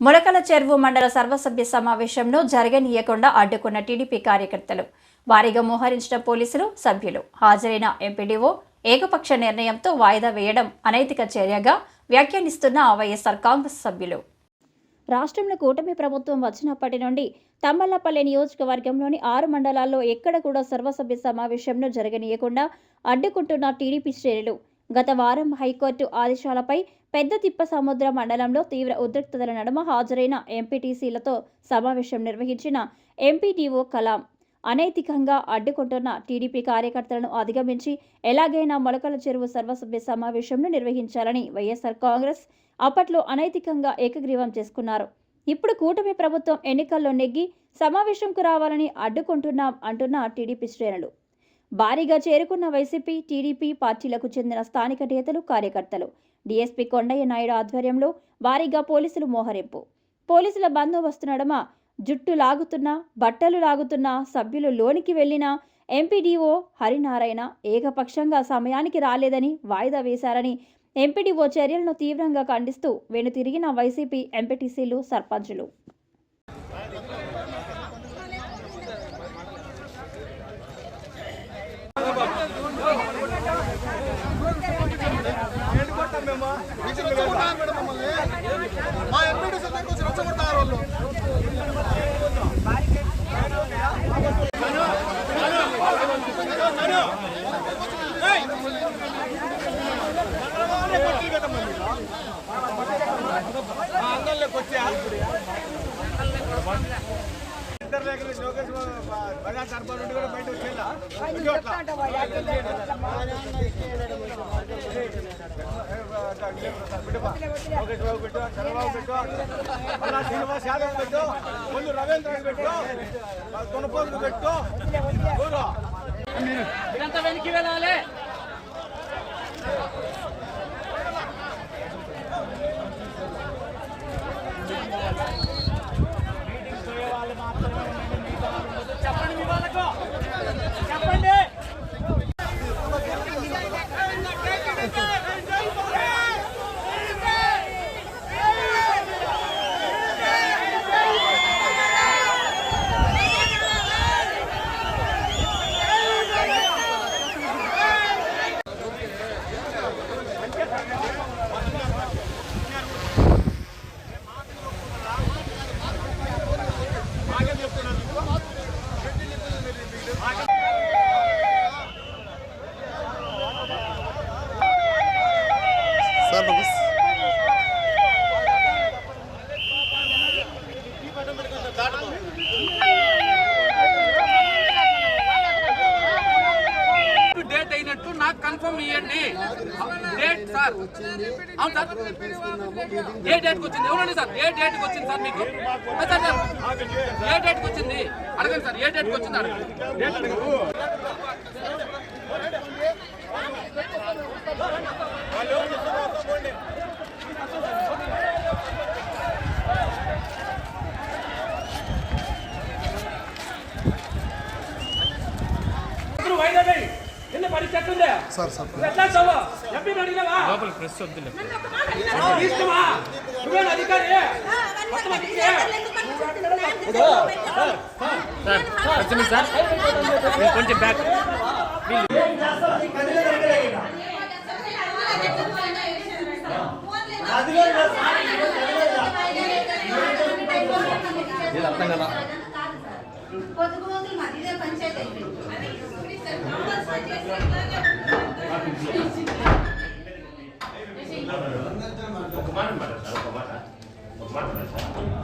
ములకల చెరువు మండల సర్వసభ్య సమావేశంలో జరగనీయకుండా అడ్డుకున్న టీడీపీ కార్యకర్తలు. వారిగా మోహరించిన పోలీసులు సభ్యులు. హాజరైన ఎంపీడీఓ ఏకపక్ష నిర్ణయంతో వాయిదా వేయడం అనైతిక చర్యగా వ్యాఖ్యానిస్తున్న వైఎస్ఆర్ కాంగ్రెస్ సభ్యులు. రాష్ట్రంలో కూటమి ప్రభుత్వం వచ్చినప్పటి నుండి తమ్మల్లపల్లి నియోజకవర్గంలోని ఆరు మండలాల్లో ఎక్కడ కూడా సర్వసభ్య సమావేశంను జరగనీయకుండా అడ్డుకుంటున్న టీడీపీ శ్రేణులు గత వారం హైకోర్టు ఆదేశాలపై పెద్ద తిప్ప సముద్ర మండలంలో తీవ్ర ఉద్రిక్తతల నడుమ హాజరైన ఎంపీటీసీలతో సమావేశం నిర్వహించిన ఎంపీటీఓ కలాం అనైతికంగా అడ్డుకుంటున్న టీడీపీ కార్యకర్తలను అధిగమించి ఎలాగైనా మొలకల చెరువు సర్వసభ్య సమావేశంను నిర్వహించాలని వైఎస్ఆర్ కాంగ్రెస్ అప్పట్లో అనైతికంగా ఏకగ్రీవం చేసుకున్నారు. ఇప్పుడు కూటమి ప్రభుత్వం ఎన్నికల్లో నెగ్గి సమావేశంకు రావాలని అడ్డుకుంటున్నాం అంటున్న టీడీపీ శ్రేణులు. భారీగా చేరుకున్న వైసీపీ టీడీపీ పార్టీలకు చెందిన స్థానిక నేతలు కార్యకర్తలు. డీఎస్పీ కొండయ్య నాయుడు ఆధ్వర్యంలో భారీగా పోలీసులు మోహరింపు. పోలీసుల బందోబస్తు నడమ జుట్టు లాగుతున్నా బట్టలు లాగుతున్నా సభ్యులు లోనికి వెళ్ళిన ఎంపీడీఓ హరినారాయణ ఏకపక్షంగా సమయానికి రాలేదని వాయిదా వేశారని ఎంపీడీఓ చర్యలను తీవ్రంగా ఖండిస్తూ వెనుతిరిగిన వైసీపీ ఎంపీటీసీలు సర్పంచులు. మా ఎంపీటీ దగ్గర వచ్చి రెచ్చగొడతారు వాళ్ళు ఇద్దరు లేక లోకేష్ బజార్ తరఫున నుండి కూడా బయట వచ్చేలా లోకేష్ బాబు పెట్టు చంద్రబాబు పెట్టు మళ్ళా శ్రీనివాస్ యాదవ్ పెట్టు ముందు రవీంద్ర పెట్టు కొనపోతులు పెట్టు ఊరు ఇదంతా వెనక్కి వెళ్ళాలి నాకు ఇవ్వండి డేట్ సార్ అవును సార్ ఏ డేట్కి వచ్చింది? ఎవరండి సార్ ఏ డేట్కి వచ్చింది సార్ మీకు? సార్ ఏ డేట్కి వచ్చింది? అడగండి సార్ ఏ డేట్కి వచ్చింది? అడగండి. నిన్న పరీక్ష ఎట్లుంది? సార్ సార్ నువ్వు ఎట్లా చదువు? ఎంపీని ఒక మాట మాట సార్ ఒక మాట ఒక మాట సార్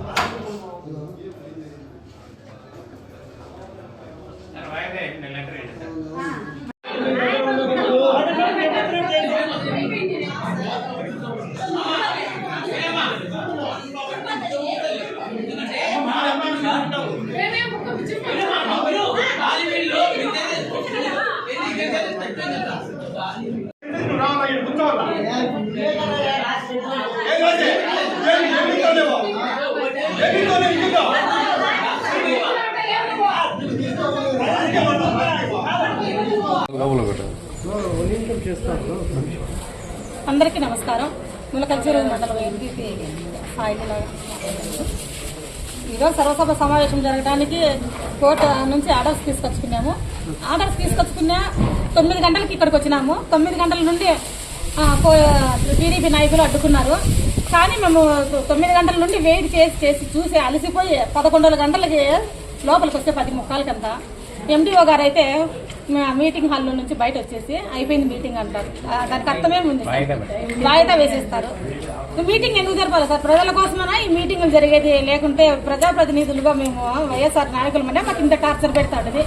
అందరికీ నమస్కారం. ములకల్చూరు చెరువు మండలం ఎంపీపీ సాయిలాగా ఈరోజు సర్వసభ సమావేశం జరగడానికి కోర్టు నుంచి ఆర్డర్స్ తీసుకొచ్చుకున్నాము. ఆర్డర్స్ తీసుకొచ్చుకున్నా తొమ్మిది గంటలకి ఇక్కడికి వచ్చినాము. తొమ్మిది గంటల నుండి టీడీపీ నాయకులు అడ్డుకున్నారు. కానీ మేము తొమ్మిది గంటల నుండి వెయిట్ చేసి చేసి చూసి అలసిపోయి పదకొండు గంటలకి లోపలికి వస్తే పది ముక్కాలకంతా. ఎండిఓ గారు అయితే మీటింగ్ హాల్ నుంచి బయట వచ్చేసి అయిపోయింది మీటింగ్ అంటారు దానికి అర్థమే ఉంది వాయిదా వేసేస్తారు. మీటింగ్ ఎందుకు జరపాలి సార్? ప్రజల కోసమైనా? ఈ మీటింగులు జరిగేది లేకుంటే ప్రజాప్రతినిధులుగా మేము వైఎస్ఆర్ నాయకులమనే మాకు ఇంత టార్చర్ పెడతాడది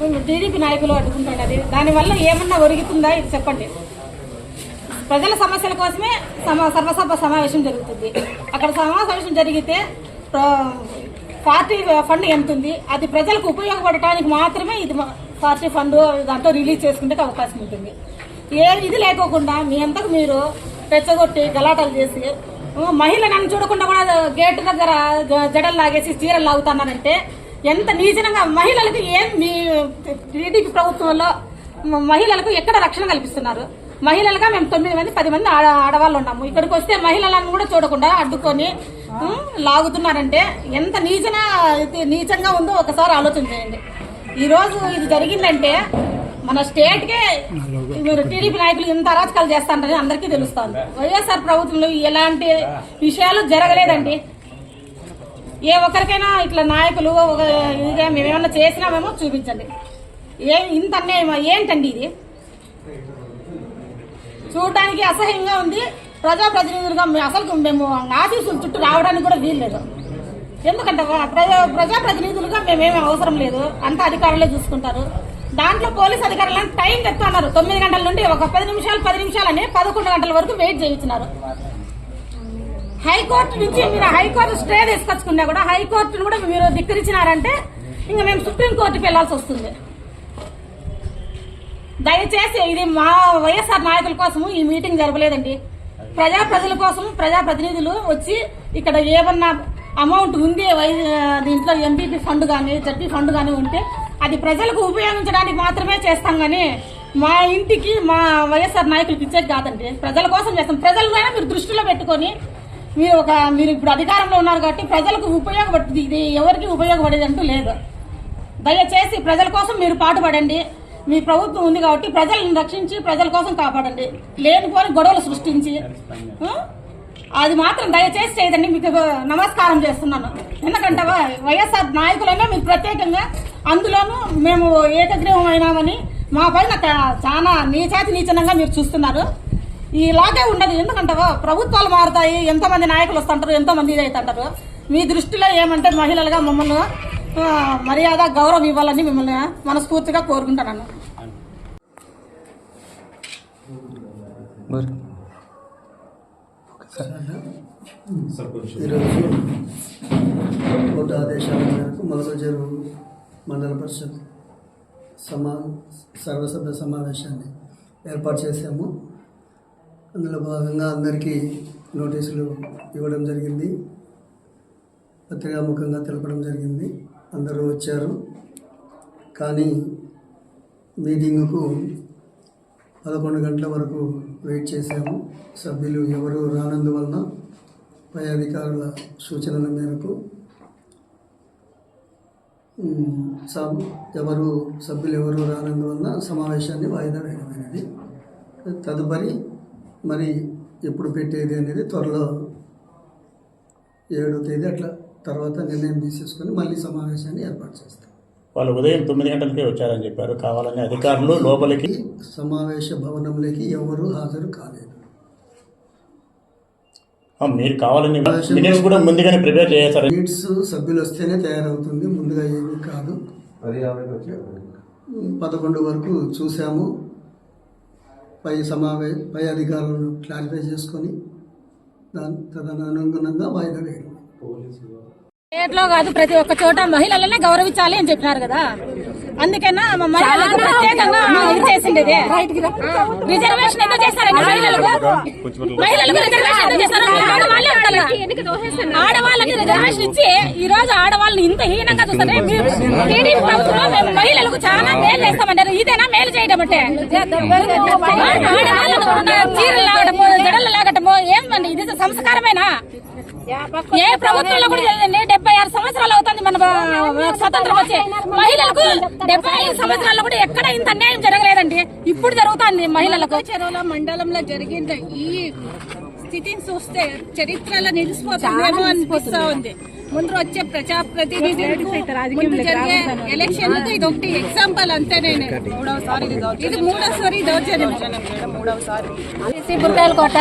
మేము టీడీపీ నాయకులు అడ్డుకుంటాడది దానివల్ల ఏమన్నా ఒరుగుతుందా? ఇది చెప్పండి. ప్రజల సమస్యల కోసమే సమ సర్వసభ సమావేశం జరుగుతుంది. అక్కడ సమావేశం జరిగితే పార్టీ ఫండ్ ఎంత ఉంది అది ప్రజలకు ఉపయోగపడటానికి మాత్రమే ఇది పార్టీ ఫండ్ దాంట్లో రిలీజ్ చేసుకుంటే అవకాశం ఉంటుంది. ఏ ఇది లేకోకుండా మీ అంతకు మీరు రెచ్చగొట్టి గలాటాలు చేసి మహిళ నన్ను చూడకుండా కూడా గేట్ దగ్గర జడలు లాగేసి చీరలు లాగుతున్నారంటే ఎంత నీచనంగా మహిళలకు ఏం మీ టీడీపీ ప్రభుత్వంలో మహిళలకు ఎక్కడ రక్షణ కల్పిస్తున్నారు? మహిళలుగా మేము తొమ్మిది మంది పది మంది ఆడవాళ్ళు ఉన్నాము ఇక్కడికి వస్తే మహిళలను కూడా చూడకుండా అడ్డుకొని లాగుతున్నారంటే ఎంత నీచన ఇది నీచంగా ఉందో ఒకసారి ఆలోచన చేయండి. ఈరోజు ఇది జరిగిందంటే మన స్టేట్కే మీరు టీడీపీ నాయకులు ఇంత అరాచకాలు చేస్తారని అందరికీ తెలుస్తుంది. వైఎస్ఆర్ ప్రభుత్వంలో ఎలాంటి విషయాలు జరగలేదండి. ఏ ఒక్కరికైనా ఇట్లా నాయకులు ఒక ఇదిగా మేమేమన్నా చేసినామేమో చూపించండి. ఏ ఇంత అన్యాయమా? ఏంటండి ఇది? చూడటానికి అసహ్యంగా ఉంది. ప్రజాప్రతినిధులుగా మేము అసలు మేము ఆఫీసుల చుట్టూ రావడానికి కూడా వీల్లేదు ఎందుకంటే ప్రజా ప్రజాప్రతినిధులుగా మేమేమి అవసరం లేదు. అంత అధికారులే చూసుకుంటారు. దాంట్లో పోలీస్ అధికారులను టైం చెప్తున్నారు తొమ్మిది గంటల నుండి ఒక పది నిమిషాలు పది నిమిషాలని పదకొండు గంటల వరకు వెయిట్ చేయించినారు. హైకోర్టు నుంచి మీరు హైకోర్టు స్టే తీసుకొచ్చుకున్నా కూడా హైకోర్టును కూడా మీరు ధిక్కరించినారంటే ఇంకా మేము సుప్రీంకోర్టుకి వెళ్ళాల్సి వస్తుంది. దయచేసి ఇది మా వైఎస్ఆర్ నాయకుల కోసము ఈ మీటింగ్ జరపలేదండి. ప్రజా ప్రజల కోసం ప్రజా ప్రతినిధులు వచ్చి ఇక్కడ ఏమన్నా అమౌంట్ ఉంది వై దీంట్లో ఎంపీపీ ఫండ్ కానీ జడ్పీ ఫండ్ కానీ ఉంటే అది ప్రజలకు ఉపయోగించడానికి మాత్రమే చేస్తాం కానీ మా ఇంటికి మా వైఎస్ఆర్ నాయకులకు ఇచ్చేది కాదండి. ప్రజల కోసం చేస్తాం. ప్రజలైనా మీరు దృష్టిలో పెట్టుకొని మీరు ఒక మీరు ఇప్పుడు అధికారంలో ఉన్నారు కాబట్టి ప్రజలకు ఉపయోగపడుతుంది. ఇది ఎవరికి ఉపయోగపడేది అంటూ లేదు. దయచేసి ప్రజల కోసం మీరు పాటుపడండి. మీ ప్రభుత్వం ఉంది కాబట్టి ప్రజలను రక్షించి ప్రజల కోసం కాపాడండి. లేనిపోని గొడవలు సృష్టించి? అది మాత్రం దయచేసి చేయదండి. మీకు నమస్కారం చేస్తున్నాను. ఎందుకంటే వైఎస్ఆర్ నాయకులైనా మీకు ప్రత్యేకంగా అందులోనూ మేము ఏకగ్రీవం అయినామని మా పైన చాలా నీచాతి నీచనంగా మీరు చూస్తున్నారు. ఇలాగే ఉండదు. ఎందుకంటే ప్రభుత్వాలు మారుతాయి. ఎంతమంది నాయకులు వస్తుంటారు ఎంతమంది ఇది అవుతుంటారు. మీ దృష్టిలో ఏమంటే మహిళలుగా మమ్మల్ని మర్యాద గౌరవం ఇవ్వాలని మిమ్మల్ని మనస్ఫూర్తిగా కోరుకుంటున్నాను. ఈరోజు కోర్టు ఆదేశాల మేరకు మొలకజరు మండల పరిషత్ సమా సర్వసభ్య సమావేశాన్ని ఏర్పాటు చేశాము. అందులో భాగంగా అందరికీ నోటీసులు ఇవ్వడం జరిగింది. పత్రికాముఖంగా తెలపడం జరిగింది. అందరూ వచ్చారు. కానీ మీటింగుకు పదకొండు గంటల వరకు వెయిట్ చేశాము. సభ్యులు ఎవరు రానందువలన పై అధికారుల సూచనల మేరకు సబ్ ఎవరు సభ్యులు ఎవరు రానందువలన సమావేశాన్ని వాయిదా వేయడమైనది. తదుపరి మరి ఎప్పుడు పెట్టేది అనేది త్వరలో ఏడో తేదీ అట్లా తర్వాత నిర్ణయం తీసేసుకొని మళ్ళీ సమావేశాన్ని ఏర్పాటు చేస్తాం. వాళ్ళు ఉదయం తొమ్మిది గంటలకే వచ్చారని చెప్పారు. కావాలని అధికారులు లోపలికి సమావేశ భవనంలోకి ఎవరు హాజరు కాలేదు. ఆ, మీరు కావాలని మినిట్స్ కూడా ముందుగానే ప్రిపేర్ చేశారు. నీడ్స్ సభ్యులు వస్తేనే తయారవుతుంది. ముందుగా ఏమీ కాదు. పదకొండు వరకు చూసాము పై సమావే పై అధికారులను క్లారిఫై చేసుకొని దాని తదనుగుణంగా వాయిదా వేయడం. స్టేట్లో కాదు ప్రతి ఒక్క చోట మహిళలనే గౌరవించాలి అని చెప్పినారు కదా. అందుకన్నా మా మహిళలకు ప్రత్యేకంగా ఇది చేసిండేది. రిజర్వేషన్ ఎందుకు చేస్తారండి మహిళలకు మహిళలకు రిజర్వేషన్ ఎందుకు చేస్తారు? ఆడవాళ్ళే ఉండాలి ఆడవాళ్ళకి రిజర్వేషన్ ఇచ్చి ఈ రోజు ఆడవాళ్ళని ఇంత హీనంగా చూస్తారు టీడీపీ ప్రభుత్వంలో మేము మహిళలకు చాలా మేలు చేస్తామన్నారు ఇదేనా మేలు చేయడం అంటే? ఆడవాళ్ళకు చీరలు లాగటము జడలు లాగటము ఏం ఇది సంస్కారమేనా? ఏ ప్రభుత్వంలో కూడా లేదండి. డెబ్బై ఆరు సంవత్సరాలు అవుతుంది మన స్వతంత్రం వచ్చి. మహిళలకు డెబ్బై ఐదు సంవత్సరాల్లో కూడా ఎక్కడ ఇంత అన్యాయం జరగలేదండి. ఇప్పుడు జరుగుతుంది మహిళలకు. చెరువుల మండలంలో జరిగిన ఈ స్థితిని చూస్తే చరిత్రలో నిలిచిపోతుందేమో అనిపిస్తా ఉంది ముందు వచ్చే ప్రజా ప్రతినిధులకు ముందు జరిగే ఎలక్షన్ ఇది ఒకటి ఎగ్జాంపుల్ అంతేనే ఇది మూడోసారి దౌర్జన్యం. కోట.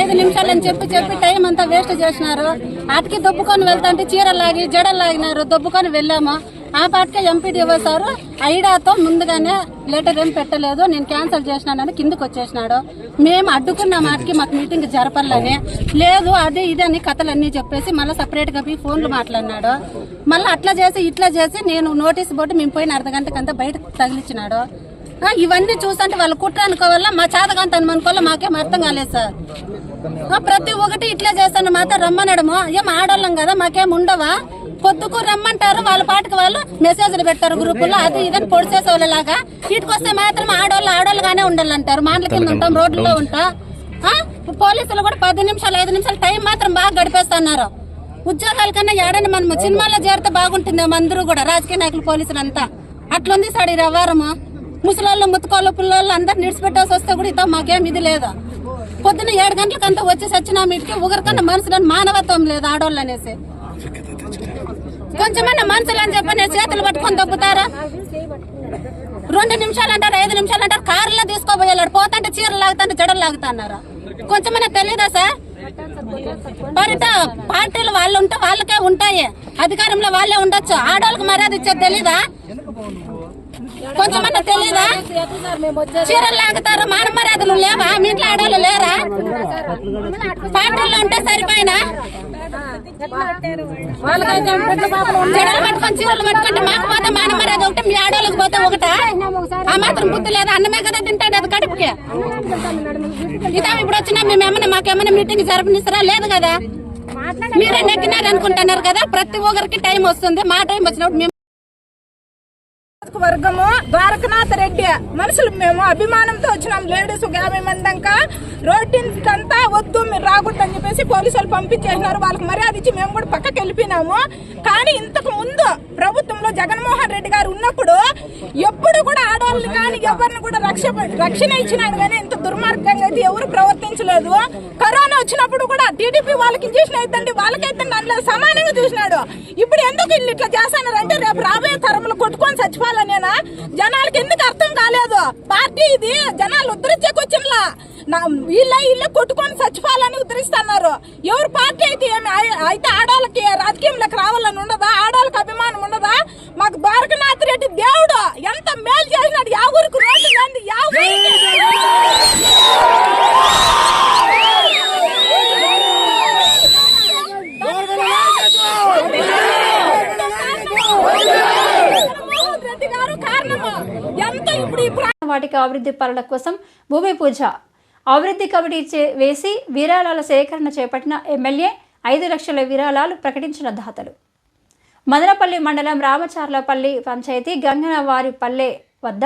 ఐదు నిమిషాలు అని చెప్పి చెప్పి టైం అంతా వేస్ట్ చేసినారు. అటుకి దొబ్బుకొని వెళ్తాంటే చీరలు లాగి జడలు లాగినారు. దొబ్బుకొని వెళ్ళాము. ఆ పాటికే ఎంపీడీఓ సారు? ఐడాతో ముందుగానే లెటర్ ఏం పెట్టలేదు. నేను క్యాన్సిల్ చేసినానని కిందకు వచ్చేసినాడు. మేము అడ్డుకున్న మాటకి మాకు మీటింగ్ జరపాలని లేదు అదే ఇదే అని కథలన్నీ చెప్పేసి మళ్ళీ సపరేట్గా పోయి ఫోన్లు మాట్లాడినాడు. మళ్ళీ అట్లా చేసి ఇట్లా చేసి నేను నోటీస్ బోర్డు మేము పోయిన అర్ధ గంటకంతా బయట తగిలిచ్చినాడు. ఇవన్నీ చూసంటే వాళ్ళు కుట్ర అనుకోవాలా? మా చేతకాంత అనుకోవాలా? మాకేం అర్థం కాలేదు సార్. ప్రతి ఒక్కటి ఇట్లా చేస్తాను. మాతో రమ్మనడము. ఏం ఆడోళ్ళం కదా మాకేం ఉండవా? పొద్దుకు రమ్మంటారు వాళ్ళ పాటికి వాళ్ళు మెసేజ్లు పెడతారు గ్రూపుల్లో అది ఇదని పొడి చేసే వాళ్ళలాగా ఇటుకు వస్తే మాత్రం ఆడోళ్ళు ఆడోళ్ళుగానే ఉండాలంటారు. మాటల కింద ఉంటాం రోడ్లలో ఉంటా. పోలీసులు కూడా పది నిమిషాలు ఐదు నిమిషాలు టైం మాత్రం బాగా గడిపేస్తున్నారు. ఉద్యోగాల కన్నా ఏడని మనం సినిమాల్లో చేరితే బాగుంటుందేమో అందరూ కూడా. రాజకీయ నాయకులు పోలీసులు అంతా అట్లుంది సార్ ఈ వ్యవహారము ముసలోళ్ళు ముత్తుకోళ్ళు పిల్లోళ్ళు అందరు నిడిచిపెట్టేసి వస్తే కూడా ఇతో మాకేం ఇది లేదు. పొద్దున్న ఏడు గంటలకంతా వచ్చి సచ్చిన మీటికి ఒకరికన్నా మనుషులని మానవత్వం లేదు ఆడోళ్ళు అనేసి. కొంచెమన్నా మనుషులు అని చెప్పి చేతులు పట్టుకొని దొబ్బుతారా? రెండు నిమిషాలు అంటారు ఐదు నిమిషాలు అంటారు? కారులో తీసుకోబోయేలాడు. పోతంటే చీరలు లాగుతాంటే జడలు లాగుతున్నారా? కొంచెమన్నా తెలీదా సార్? పరిట పార్టీలు వాళ్ళు ఉంటే వాళ్ళకే ఉంటాయి. అధికారంలో వాళ్ళే ఉండొచ్చు. ఆడవాళ్ళకి మర్యాద ఇచ్చేది తెలీదా? కొంచెమన్నా తెలీదా? చీరలు లాగుతారు? మాన మర్యాదలు లేవా? మీ ఇంట్లో ఆడవాళ్ళు లేరా? పార్టీల్లో ఉంటే సరిపోయినా? మాకు పోతే ఒకటి మీ ఆడవాళ్ళకి పోతే ఒకట ఆ మాత్రం బుద్ధి లేదా? అన్నమే కదా తింటాడు అది కడుపుకి. ఇదా ఇప్పుడు వచ్చినా మాకేమైనా మీటింగ్ జరపనిస్తారా లేదు కదా. మీరే నెగ్గినారు అనుకుంటున్నారు కదా ప్రతి ఒక్కరికి టైం వస్తుంది. మా టైం వచ్చినప్పుడు వర్గము ద్వారకనాథ్ రెడ్డి. మనుషులు మేము అభిమానంతో వచ్చినాం. లేడీస్ ఒక యాభై మంది దాకా రోడ్డంతా వద్దు మీరు రాకూడదు అని చెప్పేసి పోలీసులు పంపించేసినారు. వాళ్ళకి మర్యాద ఇచ్చి మేము కూడా పక్కకి వెళ్ళిపోయినాము. కానీ ఇంతకు ముందు ప్రభుత్వంలో జగన్మోహన్ రెడ్డి గారు ఉన్నప్పుడు ఎప్పుడు కూడా ఆడవాళ్ళని కానీ ఎవరిని కూడా రక్ష రక్షణ ఇచ్చినాడు. కానీ ఇంత దుర్మార్గంగా అయితే ఎవరు ప్రవర్తించలేదు కరోనా వచ్చినప్పుడు కూడా టీడీపీ వాళ్ళకి ఇంజక్షన్ అయితండి వాళ్ళకైతే నన్ను సమానంగా చూసినాడు. ఇప్పుడు ఎందుకు వీళ్ళు ఇట్లా చేస్తానంటే రేపు రాబోయే తరంలో కొట్టుకొని చచ్చిపోవాలనేనా? జనాలకి ఎందుకు అర్థం కాలేదు? పార్టీ ఇది. జనాలు ఉద్ధరించేకి నా వీళ్ళ ఇల్లు కొట్టుకొని చచ్చిపోవాలని ఉద్ధరిస్తున్నారు. ఎవరు పార్టీ అయితే ఏమి అయితే ఆడవాళ్ళకి రాజకీయంలోకి రావాలని ఉండదా? ఆడవాళ్ళకి అభిమానం ఉండదా? మాకు ద్వారకనాథ్ రెడ్డి దేవుడు. ఎంత మేలు చేసినాడు. యా ఊరికి రోడ్డు లేని యా కారణము ఎంత వాటికి అభివృద్ధి పనుల కోసం భూమి పూజ అభివృద్ధి కమిటీ చే- వేసి విరాళాల సేకరణ చేపట్టిన ఎమ్మెల్యే ఐదు లక్షల విరాళాలు ప్రకటించిన దాతలు. మదనపల్లి మండలం రామచార్లపల్లి పంచాయతీ గంగనవారిపల్లె వద్ద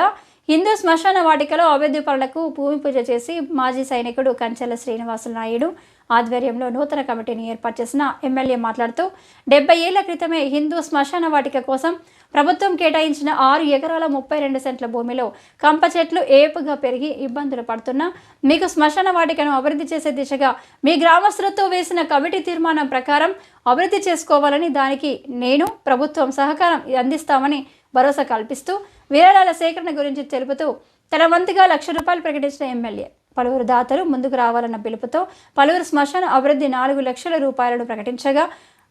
హిందూ శ్మశాన వాటికలో అభివృద్ధి పనులకు భూమి పూజ చేసి మాజీ సైనికుడు కంచెల శ్రీనివాసులు నాయుడు ఆధ్వర్యంలో నూతన కమిటీని ఏర్పాటు చేసిన ఎమ్మెల్యే మాట్లాడుతూ డెబ్బై ఏళ్ళ క్రితమే హిందూ శ్మశాన వాటిక కోసం ప్రభుత్వం కేటాయించిన ఆరు ఎకరాల ముప్పై రెండు సెంట్ల భూమిలో కంప చెట్లు ఏపుగా పెరిగి ఇబ్బందులు పడుతున్నా మీకు శ్మశాన వాటికను అభివృద్ధి చేసే దిశగా మీ గ్రామస్తులతో వేసిన కమిటీ తీర్మానం ప్రకారం అభివృద్ధి చేసుకోవాలని దానికి నేను ప్రభుత్వం సహకారం అందిస్తామని భరోసా కల్పిస్తూ విరాళాల సేకరణ గురించి తెలుపుతూ తన వంతుగా లక్ష రూపాయలు ప్రకటించిన ఎమ్మెల్యే. పలువురు దాతలు ముందుకు రావాలన్న పిలుపుతో పలువురు శ్మశాన అభివృద్ధి నాలుగు లక్షల రూపాయలను ప్రకటించగా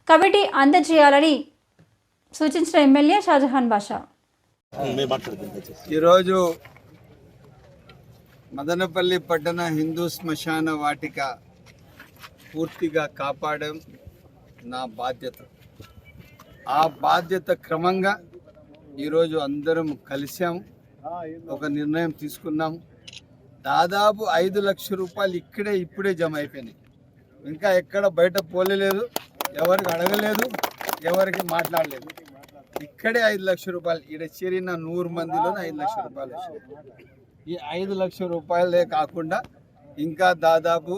కమిటీ అందజేయాలని సూచించిన ఎమ్మెల్యే షాజహాన్ బాషా. ఈరోజు మదనపల్లి పట్టణ హిందూ శ్మశాన వాటిక పూర్తిగా కాపాడడం నా బాధ్యత. ఆ బాధ్యత క్రమంగా ఈరోజు అందరం కలిసాం ఒక నిర్ణయం తీసుకున్నాం దాదాపు ఐదు లక్షల రూపాయలు ఇక్కడే ఇప్పుడే జమ అయిపోయినాయి. ఇంకా ఎక్కడ బయట పోలేదు ఎవరికి అడగలేదు ఎవరికి మాట్లాడలేదు. ఇక్కడే ఐదు లక్షల రూపాయలు ఇక్కడ చేరిన నూరు మందిలోనే ఐదు లక్షల రూపాయలు ఈ ఐదు లక్షల రూపాయలే కాకుండా ఇంకా దాదాపు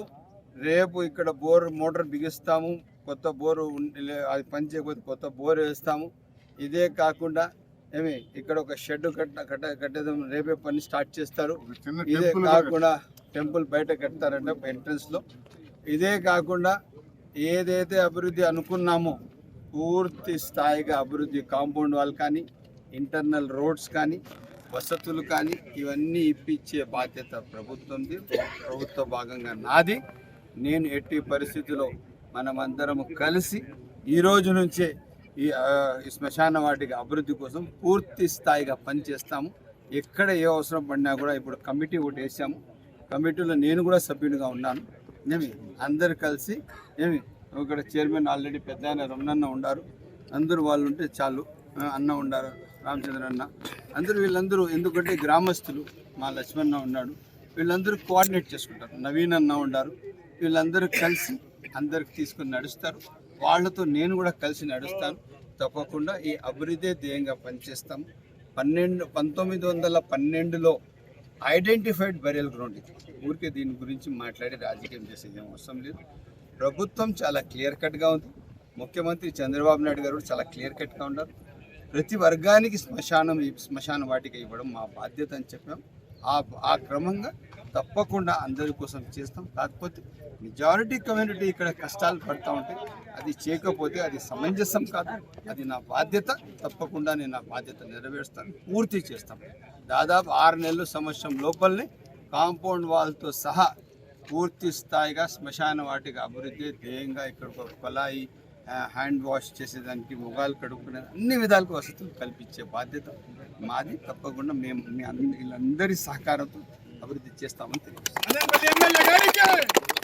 రేపు ఇక్కడ బోర్ మోటార్ బిగిస్తాము కొత్త బోరు లే- అది పని చేయకపోతే కొత్త బోర్ వేస్తాము. ఇదే కాకుండా ఏమి ఇక్కడ ఒక షెడ్ కట్ట కట్ట కట్టేదాం రేపే పని స్టార్ట్ చేస్తారు. ఇదే కాకుండా టెంపుల్ బయట కడతారంట ఎంట్రన్స్లో ఇదే కాకుండా ఏదైతే అభివృద్ధి అనుకున్నామో పూర్తి స్థాయిగా అభివృద్ధి కాంపౌండ్ వాల్ కానీ ఇంటర్నల్ రోడ్స్ కానీ వసతులు కానీ ఇవన్నీ ఇప్పించే బాధ్యత ప్రభుత్వంది. ప్రభుత్వ భాగంగా నాది. నేను ఎట్టి పరిస్థితిలో మనమందరము కలిసి ఈ రోజు నుంచే ఈ శ్మశాన వాటికి అభివృద్ధి కోసం పూర్తి స్థాయిగా పనిచేస్తాము. ఎక్కడ ఏ అవసరం పడినా కూడా ఇప్పుడు కమిటీ ఒకటి వేసాము. కమిటీలో నేను కూడా సభ్యునిగా ఉన్నాను. ఏమి? అందరు కలిసి ఏమి? ఇక్కడ చైర్మన్ ఆల్రెడీ పెద్ద ఆయన రమణన్న ఉండారు. అందరూ వాళ్ళు ఉంటే చాలు. అన్న ఉండారు రామచంద్ర అన్న. అందరూ వీళ్ళందరూ ఎందుకంటే గ్రామస్తులు మా లక్ష్మణ ఉన్నాడు. వీళ్ళందరూ కోఆర్డినేట్ చేసుకుంటారు. నవీన్ అన్న ఉండారు. వీళ్ళందరూ కలిసి అందరికి తీసుకుని నడుస్తారు. వాళ్ళతో నేను కూడా కలిసి నడుస్తాను. తప్పకుండా ఈ అభివృద్ధి ధ్యేయంగా పనిచేస్తాం. పన్నెండు పంతొమ్మిది వందల పన్నెండులో ఐడెంటిఫైడ్ బెరియల్ గ్రౌండ్ ఇది. ఊరికే దీని గురించి మాట్లాడి రాజకీయం చేసేది ఏం అవసరం లేదు. ప్రభుత్వం చాలా క్లియర్ కట్గా ఉంది. ముఖ్యమంత్రి చంద్రబాబు నాయుడు గారు కూడా చాలా క్లియర్ కట్గా ఉన్నారు. ప్రతి వర్గానికి శ్మశానం శ్మశాన వాటిక ఇవ్వడం మా బాధ్యత అని చెప్పాం. ఆ ఆ క్రమంగా తప్పకుండా అందరి కోసం చేస్తాం. కాకపోతే మెజారిటీ కమ్యూనిటీ ఇక్కడ కష్టాలు పడుతూ ఉంటే అది చేయకపోతే అది సమంజసం కాదు. అది నా బాధ్యత. తప్పకుండా నేను నా బాధ్యత నెరవేరుస్తాను. పూర్తి చేస్తాం. దాదాపు ఆరు నెలలు సంవత్సరం లోపలనే కాంపౌండ్ వాల్తో సహా పూర్తి స్థాయిగా శ్మశాన వాటికి అభివృద్ధి ధ్యేయంగా ఇక్కడ ఒక కొలాయి హ్యాండ్ వాష్ చేసేదానికి మొగాలు కడుక్కునే అన్ని విధాలకు వసతులు కల్పించే బాధ్యత మాది. తప్పకుండా మేము మీ అందరి సహకారంతో అభివృద్ధి చేస్తామని తెలియజేస్తాం